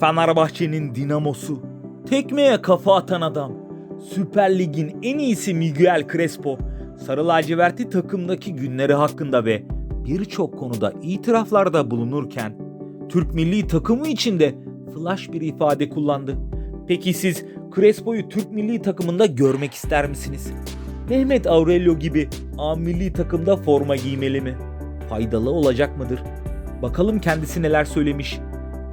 Fenerbahçe'nin dinamosu. Tekmeye kafa atan adam. Süper Lig'in en iyisi Miguel Crespo. Sarı laciverti takımdaki günleri hakkında ve birçok konuda itiraflarda bulunurken Türk milli takımı için de flash bir ifade kullandı. Peki siz Crespo'yu Türk milli takımında görmek ister misiniz? Mehmet Aurelio gibi A milli takımda forma giymeli mi? Faydalı olacak mıdır? Bakalım kendisi neler söylemiş.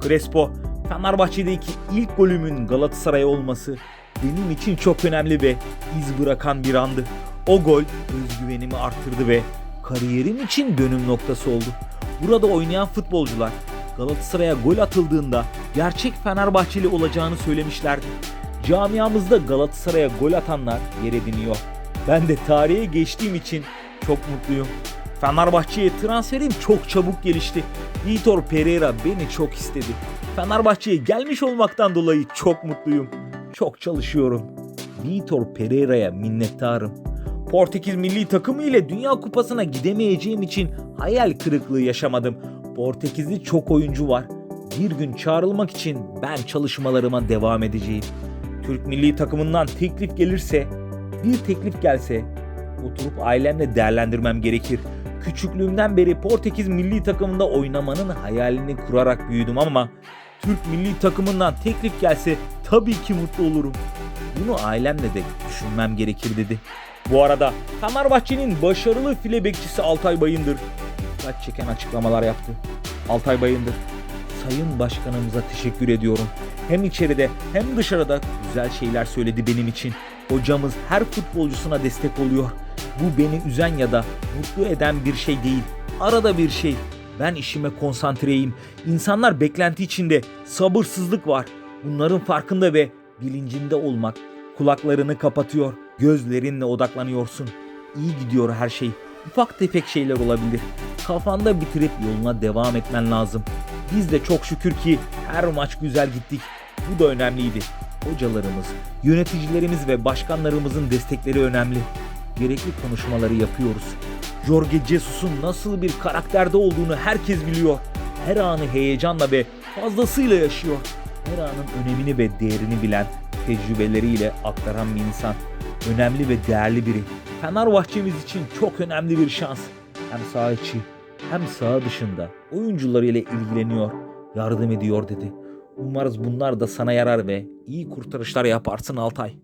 Crespo, Fenerbahçe'deki ilk golümün Galatasaray olması benim için çok önemli ve iz bırakan bir andı. O gol özgüvenimi arttırdı ve kariyerim için dönüm noktası oldu. Burada oynayan futbolcular Galatasaray'a gol atıldığında gerçek Fenerbahçeli olacağını söylemişlerdi. Camiamızda Galatasaray'a gol atanlar yer ediniyor. Ben de tarihe geçtiğim için çok mutluyum. Fenerbahçe'ye transferim çok çabuk gelişti. Vitor Pereira beni çok istedi. Fenerbahçe'ye gelmiş olmaktan dolayı çok mutluyum. Çok çalışıyorum. Vitor Pereira'ya minnettarım. Portekiz milli takımı ile Dünya Kupası'na gidemeyeceğim için hayal kırıklığı yaşamadım. Portekizli çok oyuncu var. Bir gün çağrılmak için ben çalışmalarıma devam edeceğim. Türk milli takımından teklif gelirse, bir teklif gelse oturup ailemle değerlendirmem gerekir. Küçüklüğümden beri Portekiz milli takımında oynamanın hayalini kurarak büyüdüm ama Türk milli takımından teklif gelse tabii ki mutlu olurum. Bunu ailemle de düşünmem gerekir dedi. Bu arada Fenerbahçe'nin başarılı file bekçisi Altay Bayındır dikkat çeken açıklamalar yaptı. Altay Bayındır, Sayın Başkanımıza teşekkür ediyorum. Hem içeride hem dışarıda güzel şeyler söyledi benim için. Hocamız her futbolcusuna destek oluyor. Bu beni üzen ya da mutlu eden bir şey değil. Arada bir şey. Ben işime konsantreyim. İnsanlar beklenti içinde. Sabırsızlık var. Bunların farkında ve bilincinde olmak kulaklarını kapatıyor. Gözlerinle odaklanıyorsun. İyi gidiyor her şey. Ufak tefek şeyler olabilir. Kafanda bitirip yoluna devam etmen lazım. Biz de çok şükür ki her maç güzel gittik. Bu da önemliydi. Hocalarımız, yöneticilerimiz ve başkanlarımızın destekleri önemli. Gerekli konuşmaları yapıyoruz. Jorge Jesus'un nasıl bir karakterde olduğunu herkes biliyor. Her anı heyecanla ve fazlasıyla yaşıyor. Her anın önemini ve değerini bilen, tecrübeleriyle aktaran bir insan. Önemli ve değerli biri. Fenerbahçemiz için çok önemli bir şans. Hem saha içi hem saha dışında oyuncularıyla ilgileniyor, yardım ediyor dedi. Umarız bunlar da sana yarar ve iyi kurtarışlar yaparsın Altay.